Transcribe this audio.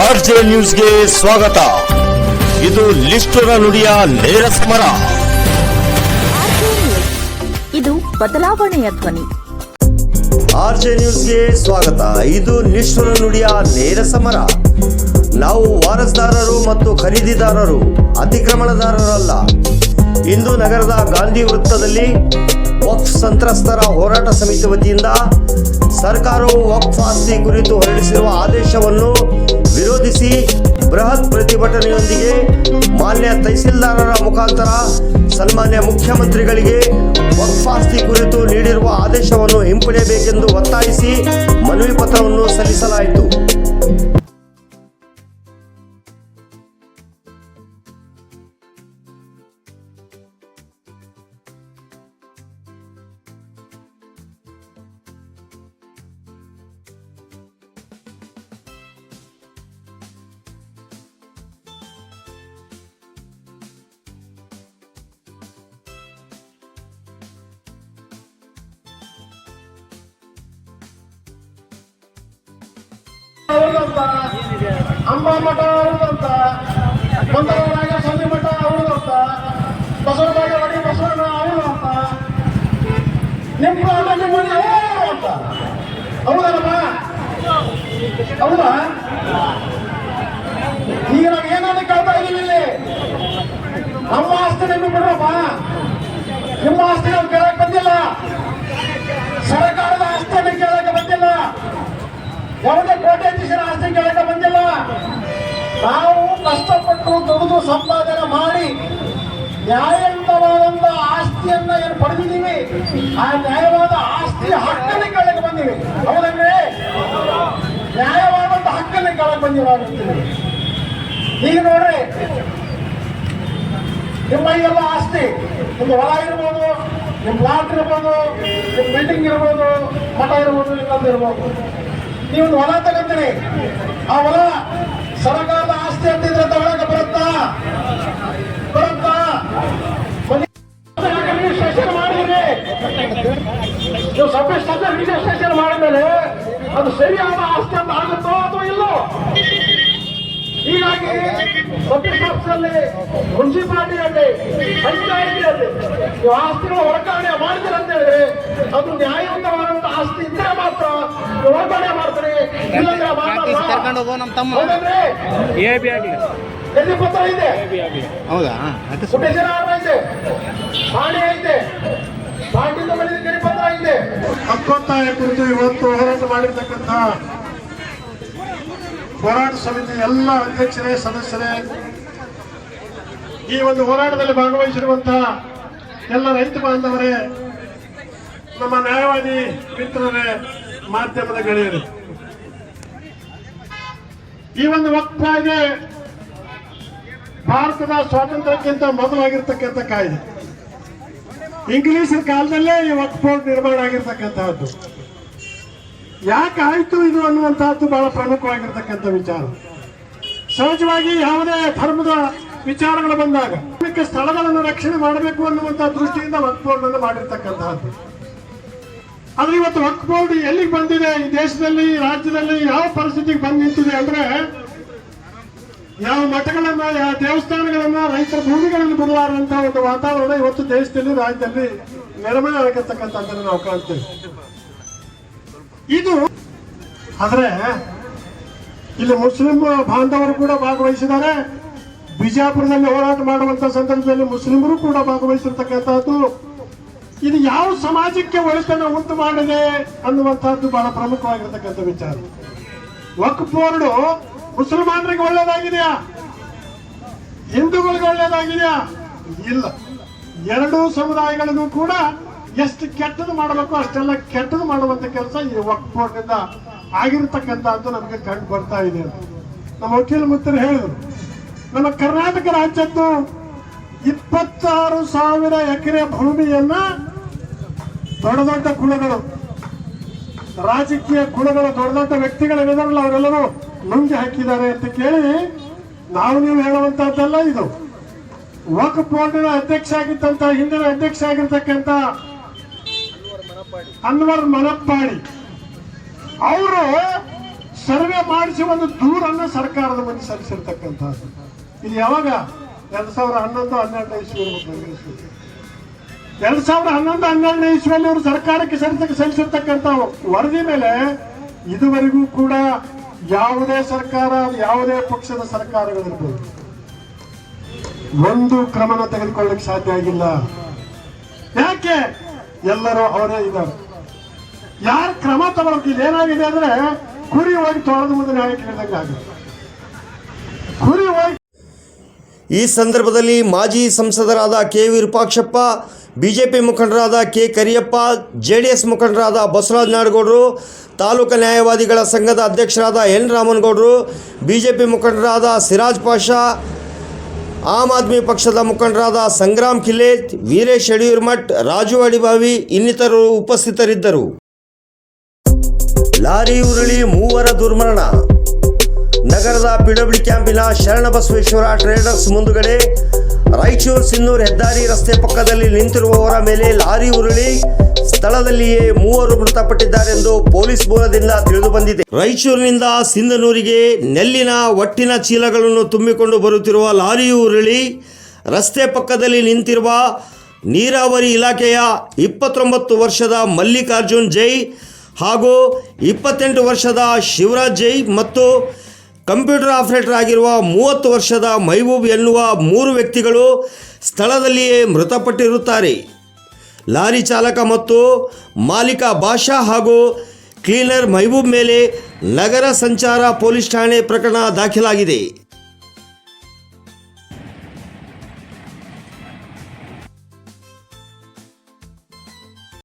R J ನ್ಯೂಸ್ಗೆ ಸ್ವಾಗತ. ಇದು ಲಿಸ್ಟರ ನುಡಿಯ ನೇರ ಸ್ಮರ. ಇದು ಬದಲಾವಣೆಯ ಧ್ವನಿ. ಆರ್ ಜೆ ನ್ಯೂಸ್ಗೆ ಸ್ವಾಗತ. ಇದು ನಿಷ್ಠುರ ನುಡಿಯ ನೇರ ಸಮರ. ನಾವು ವಾರಸ್ದಾರರು ಮತ್ತು ಖರೀದಿದಾರರು ಅತಿಕ್ರಮಣದಾರರಲ್ಲ. ಇಂದು ನಗರದ ಗಾಂಧಿ ವೃತ್ತದಲ್ಲಿ ವಕ್ಫ್ ಸಂತ್ರಸ್ತರ ಹೋರಾಟ ಸಮಿತಿ ವತಿಯಿಂದ ಸರ್ಕಾರವು ವಕ್ಫ್ ಆಸ್ತಿ ಕುರಿತು ಹೊರಡಿಸಿರುವ ಆದೇಶವನ್ನು ವಿರೋಧಿಸಿ ಬೃಹತ್ ಪ್ರತಿಭಟನೆಯೊಂದಿಗೆ ಮಾನ್ಯ ತಹಸೀಲ್ದಾರರ ಮುಖಾಂತರ ಸನ್ಮಾನ್ಯ ಮುಖ್ಯಮಂತ್ರಿಗಳಿಗೆ ವಕ್ಫ್ ಆಸ್ತಿ ಕುರಿತು ನೀಡಿರುವ ಆದೇಶವನ್ನು ಹಿಂಪಡೆಯಬೇಕೆಂದು ಒತ್ತಾಯಿಸಿ ಮನವಿ ಪತ್ರವನ್ನು ಸಲ್ಲಿಸಲಾಯಿತು. ಅವ್ರದಂತ ಅಂಬಾ ಮಠ ಅವ್ರದಂತ ಮಂದರರಾಗ ಸಂಧಿ ಮಠ ಅವ್ರದಂತ ಬಸವರಾಜ ಒಡಿ ಬಸವಣ್ಣ ಅವ್ರದಂತ ನಿಮ್ಮ ಅಣ್ಣ ನಿಮ್ಮ ಅವ್ರು ಅಂತ. ಹೌದಲ್ಲಪ್ಪ ಹೌದಾ? ಈಗ ನಾವು ಏನಾದ್ರು ಕೇಳ್ತಾ ಇದ್ದೀವಿ ಇಲ್ಲಿ. ನಮ್ಮ ಆಸ್ತಿ ನಿಮ್ಗೆ ಬಿಡ್ರಪ್ಪ ನಿಮ್ಮ ಆಸ್ತಿ ನಾವು ಕೇಳಕ್ ಬಂದಿಲ್ಲ ಸರ್ಕಾರದ ಆಸ್ತಿಯನ್ನು ಕೇಳಕ್ಕೆ ಬಂದಿಲ್ಲ ಯಾವುದೇ ಕೋಟ್ಯಾಧೀಶರ ಆಸ್ತಿ ಕೇಳಕ್ಕೆ ಬಂದಿಲ್ಲ ನಾವು ಕಷ್ಟಪಟ್ಟು ದುಡಿದು ಸಂಪಾದನೆ ಮಾಡಿ ನ್ಯಾಯಯುತವಾದಂತ ಆಸ್ತಿಯನ್ನ ಏನು ಪಡೆದಿದ್ದೀವಿ? ಆ ನ್ಯಾಯವಾದ ಆಸ್ತಿ ಹಕ್ಕನ್ನು ಕೇಳಕ್ಕೆ ಬಂದಿವಿ. ಹೌದಂದ್ರೆ ನ್ಯಾಯವಾದಂತ ಹಕ್ಕನ್ನು ಕೇಳಕ್ಕೆ ಬಂದಿರೋ ಈಗ ನೋಡ್ರಿ, ನಿಮ್ಮ ಎಲ್ಲ ಆಸ್ತಿ ನಿಮ್ಮ ಹೊಲ ಇರ್ಬೋದು ನಿಮ್ಮ ಪ್ಲಾಟ್ ಇರ್ಬೋದು ನಿಮ್ಮ ಬಿಲ್ಡಿಂಗ್ ಇರ್ಬೋದು, ಮಠ ಇರ್ಬೋದು ಇನ್ನೊಂದು ಇರ್ಬೋದು. ನೀವು ಒಂದು ಹೊಲ ತಗೋತೀರಿ. ಆ ಹೊಲ ಸರ್ಕಾರದ ಆಸ್ತಿ ಅಂತಿದ್ರೆ ತಗೊಳಕ ನೀವು ಸಭೆ ಸಭೆ ರಿಜಿಸ್ಟ್ರೇಷನ್ ಮಾಡಿದ್ಮೇಲೆ ಅದು ಸರಿಯಾದ ಆಸ್ತಿ ಅಂತ ಆಗುತ್ತೋ ಅಥವಾ ಇಲ್ಲೋ? ಹೀಗಾಗಿ ಅಲ್ಲಿ ಮುನ್ಸಿಪಾಲಿಟಿಯಲ್ಲಿ ಪಂಚಾಯತಿಯಲ್ಲಿ ನೀವು ಆಸ್ತಿಗಳು ವರ್ಗಾವಣೆ ಮಾಡಿದ್ರೆ ಅಂತ ಹೇಳಿದ್ರೆ ಅದು ನ್ಯಾಯಯುತವಾದಂತ ಆಸ್ತಿ ಇದ್ರೆ ಮಾತ್ರ ನೀವು ವರ್ಗಾವಣೆ ಮಾಡ್ತಾರೆ ಇಲ್ಲಂದ್ರೆ ಮಾಡಲ್ಲ. ಕರ್ಕೊಂಡು ಹೋಗೋ ನಮ್ಮ ತಮ್ಮ. ಹೌದಲ್ರಿ? ಎ ಬಿ ಎಲ್ಲಿ ಪತ್ರ ಇದೆ? ಹೌದಾ? ಐತೆ ಪಾಣಿ ಐತೆ ಪಾಂಡಿತ ಬಳಿದ ಕೆರೆ ಪತ್ರ ಐತೆ ಹಕ್ಕೊತ್ತಾಯ ಕುರಿತು ಇವತ್ತು ಹೋರಾಟ ಮಾಡಿರ್ತಕ್ಕಂಥ ಹೋರಾಟ ಸಮಿತಿ ಎಲ್ಲ ಅಧ್ಯಕ್ಷರೇ, ಸದಸ್ಯರೇ, ಈ ಒಂದು ಹೋರಾಟದಲ್ಲಿ ಭಾಗವಹಿಸಿರುವಂತಹ ಎಲ್ಲ ರೈತ ಬಾಂಧವರೇ, ನಮ್ಮ ನ್ಯಾಯವಾದಿ ಮಿತ್ರರೇ, ಮಾಧ್ಯಮದ ಗೆಳೆಯರು. ಈ ಒಂದು ಒಕ್ಕಾಯ್ದೆ ಭಾರತದ ಸ್ವಾತಂತ್ರ್ಯಕ್ಕಿಂತ ಮೊದಲಾಗಿರ್ತಕ್ಕಂಥ ಕಾಯ್ದೆ. ಇಂಗ್ಲಿಷರ ಕಾಲದಲ್ಲೇ ಈ ವಕ್ಫ್ ಬೋರ್ಡ್ ನಿರ್ಮಾಣ ಆಗಿರ್ತಕ್ಕಂತಹದ್ದು. ಯಾಕಾಯ್ತು ಇದು ಅನ್ನುವಂತಹದ್ದು ಬಹಳ ಪ್ರಮುಖವಾಗಿರ್ತಕ್ಕಂಥ ವಿಚಾರ. ಸಹಜವಾಗಿ ಯಾವುದೇ ಧರ್ಮದ ವಿಚಾರಗಳು ಬಂದಾಗ ಧಾರ್ಮಿಕ ಸ್ಥಳಗಳನ್ನು ರಕ್ಷಣೆ ಮಾಡಬೇಕು ಅನ್ನುವಂತಹ ದೃಷ್ಟಿಯಿಂದ ವಕ್ಫ್ ಬೋರ್ಡ್ ಅನ್ನು ಮಾಡಿರ್ತಕ್ಕಂತಹದ್ದು. ಆದ್ರೆ ಇವತ್ತು ವಕ್ಫ್ ಬೋರ್ಡ್ ಎಲ್ಲಿಗೆ ಬಂದಿದೆ? ಈ ದೇಶದಲ್ಲಿ ರಾಜ್ಯದಲ್ಲಿ ಯಾವ ಪರಿಸ್ಥಿತಿಗೆ ಬಂದು ನಿಂತಿದೆ ಅಂದ್ರೆ ಯಾವ ಮಠಗಳನ್ನ ಯಾವ ದೇವಸ್ಥಾನಗಳನ್ನ ರೈತರ ಭೂಮಿಗಳನ್ನು ಬಿಡಲಾರಂತ ಒಂದು ವಾತಾವರಣ ಇವತ್ತು ದೇಶದಲ್ಲಿ, ರಾಜ್ಯದಲ್ಲಿ ನಿರ್ಮಾಣ ಆಗಿರ್ತಕ್ಕಂಥದ್ದನ್ನು ನಾವು ಕಾಣ್ತೇವೆ. ಇದು ಆದ್ರೆ ಇಲ್ಲಿ ಮುಸ್ಲಿಂ ಬಾಂಧವರು ಕೂಡ ಭಾಗವಹಿಸಿದ್ದಾರೆ. ಬಿಜಾಪುರದಲ್ಲಿ ಹೋರಾಟ ಮಾಡುವಂತ ಸಂದರ್ಭದಲ್ಲಿ ಮುಸ್ಲಿಮರು ಕೂಡ ಭಾಗವಹಿಸಿರ್ತಕ್ಕಂಥದ್ದು. ಇದು ಯಾವ ಸಮಾಜಕ್ಕೆ ಒಳಿತನ್ನು ಉಂಟು ಮಾಡಿದೆ ಅನ್ನುವಂತಹದ್ದು ಬಹಳ ಪ್ರಮುಖವಾಗಿರ್ತಕ್ಕಂಥ ವಿಚಾರ. ವಕ್ಫ್ ಬೋರ್ಡ್ ಮುಸಲ್ಮಾನರಿಗೆ ಒಳ್ಳೇದಾಗಿದೆಯಾ? ಹಿಂದೂಗಳಿಗೆ ಒಳ್ಳೇದಾಗಿದೆಯಾ? ಇಲ್ಲ. ಎರಡೂ ಸಮುದಾಯಗಳಿಗೂ ಕೂಡ ಎಷ್ಟು ಕೆಟ್ಟದ್ದು ಮಾಡಬೇಕು, ಅಷ್ಟೆಲ್ಲ ಕೆಟ್ಟದ್ದು ಮಾಡುವಂತ ಕೆಲಸ ಈ ವಕ್ಫ್ ಆಗಿರ್ತಕ್ಕಂಥದ್ದು ನಮಗೆ ಕಂಡು ಬರ್ತಾ ಇದೆ ನಮ್ಮ ವಕೀಲ ಮಿತ್ರರು ಹೇಳಿದ್ರು, ನಮ್ಮ ಕರ್ನಾಟಕ ರಾಜ್ಯದ್ದು ಇಪ್ಪತ್ತಾರು ಸಾವಿರ ಎಕರೆ ಭೂಮಿಯನ್ನ ದೊಡ್ಡ ದೊಡ್ಡ ಕುಲಗಳು, ರಾಜಕೀಯ ಕುಲಗಳು, ದೊಡ್ಡ ದೊಡ್ಡ ವ್ಯಕ್ತಿಗಳಿದಾರಲ್ಲ ಅವರೆಲ್ಲರೂ ನುಂಗಿ ಹಾಕಿದ್ದಾರೆ ಅಂತ ಕೇಳಿ ನಾವು ನೀವು ಹೇಳುವಂತಹದ್ದಲ್ಲ ಇದು. ವಕ್ ಬೋರ್ಡಿನ ಅಧ್ಯಕ್ಷ ಆಗಿದ್ದಂತ, ಹಿಂದಿನ ಅಧ್ಯಕ್ಷ ಆಗಿರ್ತಕ್ಕಂಥ ಅನ್ವರ್ ಮನಪ್ಪಾಡಿ ಅವರು ಸರ್ವೆ ಮಾಡಿಸಿ ಒಂದು ದೂರನ್ನು ಸರ್ಕಾರದ ಮುಂದೆ ಸಲ್ಲಿಸಿರ್ತಕ್ಕಂಥದ್ದು. ಇದು ಯಾವಾಗ? ಎರಡ್ ಸಾವಿರ ಹನ್ನೊಂದು, ಹನ್ನೆರಡನೇ ಇಸ್ವಿ. ಎರಡ್ ಸಾವಿರದ ಹನ್ನೊಂದು, ಹನ್ನೆರಡನೇ ಇಸ್ವಿಯಲ್ಲಿ ಅವರು ಸರ್ಕಾರಕ್ಕೆ ಸಲ್ಲಿಸ ಸಲ್ಲಿಸಿರ್ತಕ್ಕಂಥ ವರದಿ ಮೇಲೆ ಇದುವರೆಗೂ ಕೂಡ ಯಾವುದೇ ಸರ್ಕಾರ, ಯಾವುದೇ ಪಕ್ಷದ ಸರ್ಕಾರಗಳಿರ್ಬೋದು, ಒಂದು ಕ್ರಮನ ತೆಗೆದುಕೊಳ್ಳಕ್ಕೆ ಸಾಧ್ಯ ಆಗಿಲ್ಲ. ಯಾಕೆ? ಎಲ್ಲರೂ ಅವರೇ ಇದ್ದಾರೆ. ಯಾರು ಕ್ರಮ ತಗೊಳ್ತಿಲ್ಲ ಏನಾಗಿದೆ ಅಂದ್ರೆ ಕುರಿ ಹೋಗಿ ತೊಳೆದು ಮುಂದೆ ನ್ಯಾಯ ಕುರಿ ಹೋಗಿ ಈ ಸಂದರ್ಭದಲ್ಲಿ ಮಾಜಿ ಸಂಸದರಾದ ಕೆ ವಿರೂಪಾಕ್ಷಪ್ಪ ಬಿಜೆಪಿ ಮುಖಂಡರಾದ K Kariyappa J D S ಮುಖಂಡರಾದ ಬಸವರಾಜ್ ನಾಡಗೌಡರು, ತಾಲೂಕು ನ್ಯಾಯವಾದಿಗಳ ಸಂಘದ ಅಧ್ಯಕ್ಷರಾದ ಎನ್ ರಾಮನಗೌಡರು, ಬಿಜೆಪಿ ಮುಖಂಡರಾದ ಸಿರಾಜ್ ಪಾಷಾ, ಆಮ್ ಆದ್ಮಿ ಪಕ್ಷದ ಮುಖಂಡರಾದ ಸಂಗ್ರಾಮ್ ಕಿಲೇತ್ ವೀರೇಶ್ ಯಡಿಯೂರ್ಮಠ್, ರಾಜು ಅಡಿಬಾವಿ ಇನ್ನಿತರರು ಉಪಸ್ಥಿತರಿದ್ದರು. ಲಾರಿ ಉರುಳಿ ಮೂವರ ದುರ್ಮರಣ. ನಗರದ ಪಿಡಬ್ಲ್ಯೂ ಕ್ಯಾಂಪಿನ ಶರಣಬಸವೇಶ್ವರ ಟ್ರೇಡರ್ಸ್ ಮುಂದುಗಡೆ ರಾಯಚೂರು ಸಿನ್ನೂರು ಹೆದ್ದಾರಿ ರಸ್ತೆ ಪಕ್ಕದಲ್ಲಿ ನಿಂತಿರುವವರ ಮೇಲೆ ಲಾರಿ ಉರುಳಿ ಸ್ಥಳದಲ್ಲಿಯೇ ಮೂವರು ಮೃತಪಟ್ಟಿದ್ದಾರೆಂದು ಪೊಲೀಸ್ ಮೂಲದಿಂದ ತಿಳಿದು ಬಂದಿದೆ ರಾಯಚೂರಿನಿಂದ ಸಿಂಧನೂರಿಗೆ ನೆಲ್ಲಿನ ಒಟ್ಟಿನ ಚೀಲಗಳನ್ನು ತುಂಬಿಕೊಂಡು ಬರುತ್ತಿರುವ ಲಾರಿ ಉರುಳಿ ರಸ್ತೆ ಪಕ್ಕದಲ್ಲಿ ನಿಂತಿರುವ ನೀರಾವರಿ ಇಲಾಖೆಯ ಇಪ್ಪತ್ತೊಂಬತ್ತು ವರ್ಷದ ಮಲ್ಲಿಕಾರ್ಜುನ್ ಜೈ ಹಾಗೂ ಇಪ್ಪತ್ತೆಂಟು ವರ್ಷದ ಶಿವರಾಜ್ ಜೈ ಮತ್ತು ಕಂಪ್ಯೂಟರ್ ಆಪರೇಟರ್ ಆಗಿರುವ ಮೂವತ್ತು ವರ್ಷದ ಮೈಬೂಬ್ ಎನ್ನುವ ಮೂರು ವ್ಯಕ್ತಿಗಳು ಸ್ಥಳದಲ್ಲಿಯೇ ಮೃತಪಟ್ಟಿರುತ್ತಾರೆ. ಲಾರಿ ಚಾಲಕ ಮತ್ತು ಮಾಲೀಕ ಬಾಷಾ ಹಾಗೂ ಕ್ಲೀನರ್ ಮೈಬೂಬ್ ಮೇಲೆ ನಗರ ಸಂಚಾರ ಪೊಲೀಸ್ ಠಾಣೆ ಪ್ರಕರಣ ದಾಖಲಾಗಿದೆ.